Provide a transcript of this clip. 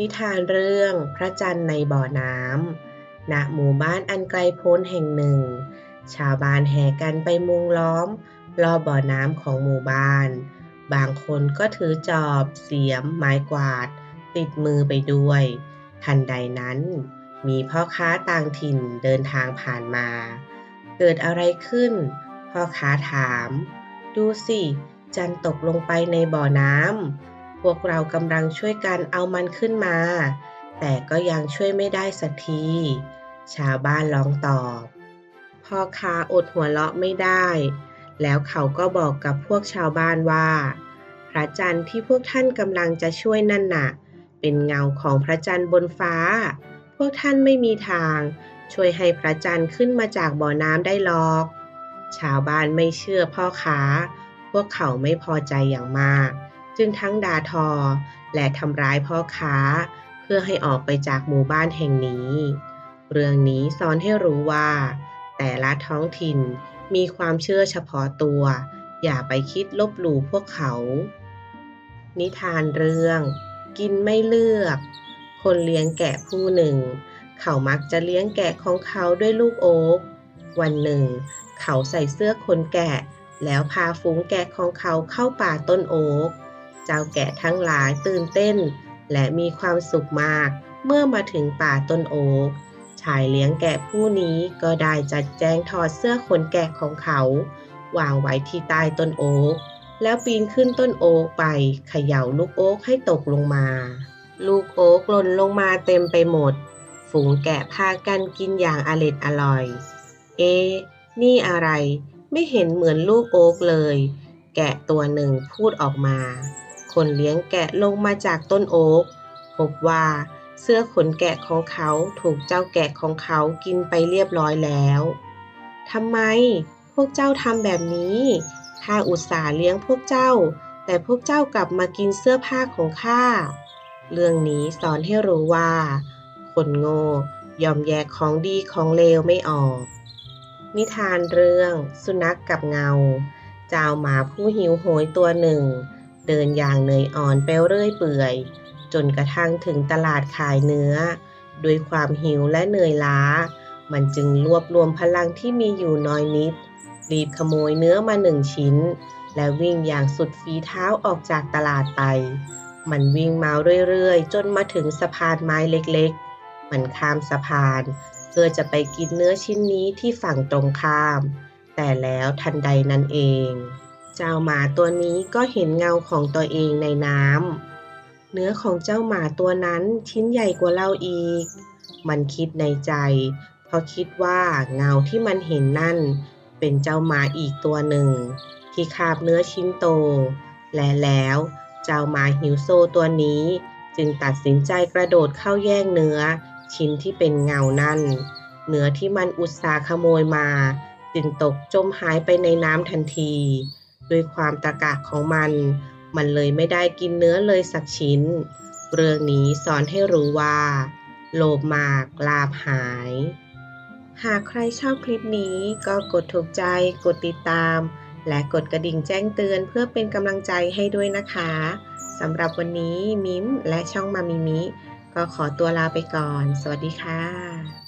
นิทานเรื่องพระจันทร์ในบ่อน้ำณหมู่บ้านอันไกลโพ้นแห่งหนึ่ง ชาวบ้านแห่กันไปมุงล้อม รอบบ่อน้ำของหมู่บ้าน บางคนก็ถือจอบ เสียม ไม้กวาด ติดมือไปด้วย ทันใดนั้น มีพ่อค้าต่างถิ่นเดินทางผ่านมา เกิดอะไรขึ้น พ่อค้าถาม ดูสิ จันตกลงไปในบ่อน้ำ วกเรากำลังช่วยกันเอามันขึ้นมา แต่ก็ยังช่วยไม่ได้สักที ชาวบ้านร้องตอบพ่อค้าอดหัวเราะไม่ได้ แล้วเขาก็บอกกับพวกชาวบ้านว่า พระจันทร์ที่พวกท่านกำลังจะช่วยนั่นน่ะ เป็นเงาของพระจันทร์บนฟ้า พวกท่านไม่มีทาง ช่วยให้พระจันทร์ขึ้นมาจากบ่อน้ำได้หรอก ชาวบ้านไม่เชื่อพ่อค้า พวกเขาไม่พอใจอย่างมาก จึงทั้งด่าทอ และทำร้ายพ่อค้า เพื่อให้ออกไปจากหมู่บ้านแห่งนี้ เรื่องนี้สอนให้รู้ว่า แต่ละท้องถิ่นมีความเชื่อเฉพาะตัว อย่าไปคิดลบหลู่พวกเขา นิทานเรื่อง กินไม่เลือก คนเลี้ยงแกะผู้หนึ่ง เขามักจะเลี้ยงแกะของเขาด้วยลูกโอ๊กวันหนึ่ง เขาใส่เสื้อขนแกะ แล้วพาฝูงแกะของเขาเข้าป่าต้นโอ๊ก เจ้าแกะทั้งหลายตื่นเต้น และมีความสุขมาก เมื่อมาถึงป่าต้นโอ๊กชายเลี้ยงแกะผู้นี้ก็ได้จัดแจงถอดเสื้อขนแกะของเขา วางไว้ที่ใต้ต้นโอ๊กแล้วปีนขึ้นต้นโอ๊กไปเขย่าลูกโอ๊กให้ตกลงมา ลูกโอ๊กหล่นลงมาเต็มไปหมด ฝูงแกะพากันกินอย่างอร็ดอร่อย เอ๊นี่อะไร ไม่เห็นเหมือนลูกโอ๊กเลย แกะตัวหนึ่งพูดออกมา คนเลี้ยงแกะลงมาจากต้นโอ๊กพบว่าเสื้อขนแกะของเขาถูกเจ้าแกะของเขากินไปเรียบร้อยแล้วทำไมพวกเจ้าทำแบบนี้ข้าอุตส่าห์เลี้ยงพวกเจ้า แต่พวกเจ้ากลับมากินเสื้อผ้าของข้า เรื่องนี้สอนให้รู้ว่า คนโง่ยอมแยกของดีของเลวไม่ออก นิทานเรื่อง สุนัขกกับเงา เจ้าหมาผู้หิวโหยตัวหนึ่ง เดินอย่างเหนื่อยอ่อนไปเรื่อยเปื่อย จนกระทั่งถึงตลาดขายเนื้อ ด้วยความหิวและเหนื่อยล้า มันจึงรวบรวมพลังที่มีอยู่น้อยนิด รีบขโมยเนื้อมาหนึ่งชิ้น และวิ่งอย่างสุดฝีเท้าออกจากตลาดไป มันวิ่งมาเรื่อยๆ จนมาถึงสะพานไม้เล็กๆ มันข้ามสะพาน เพื่อจะไปกินเนื้อชิ้นนี้ที่ฝั่งตรงข้าม แต่แล้วทันใดนั้นเอง เจ้าหมาตัวนี้ก็เห็นเงาของตัวเองในน้ำเนื้อของเจ้าหมาตัวนั้นชิ้นใหญ่กว่าเราอีก มันคิดในใจ เพราะคิดว่าเงาที่มันเห็นนั่น เป็นเจ้าหมาอีกตัวหนึ่ง ที่คาบเนื้อชิ้นโต และแล้วเจ้าหมาหิวโซตัวนี้ จึงตัดสินใจกระโดดเข้าแย่งเนื้อ ชิ้นที่เป็นเงานั่น เนื้อที่มันอุตสาห์ขโมยมา จึงตกจมหายไปในน้ำทันที ด้วยความตะกะของมัน มันเลยไม่ได้กินเนื้อเลยสักชิ้น เรื่องนี้สอนให้รู้ว่า โลภมากลาภหาย หากใครชอบคลิปนี้ก็กดถูกใจ กดติดตาม และกดกระดิ่งแจ้งเตือนเพื่อเป็นกำลังใจให้ด้วยนะคะสำหรับวันนี้มิมและช่องมามิมิ ก็ขอตัวลาไปก่อน สวัสดีค่ะ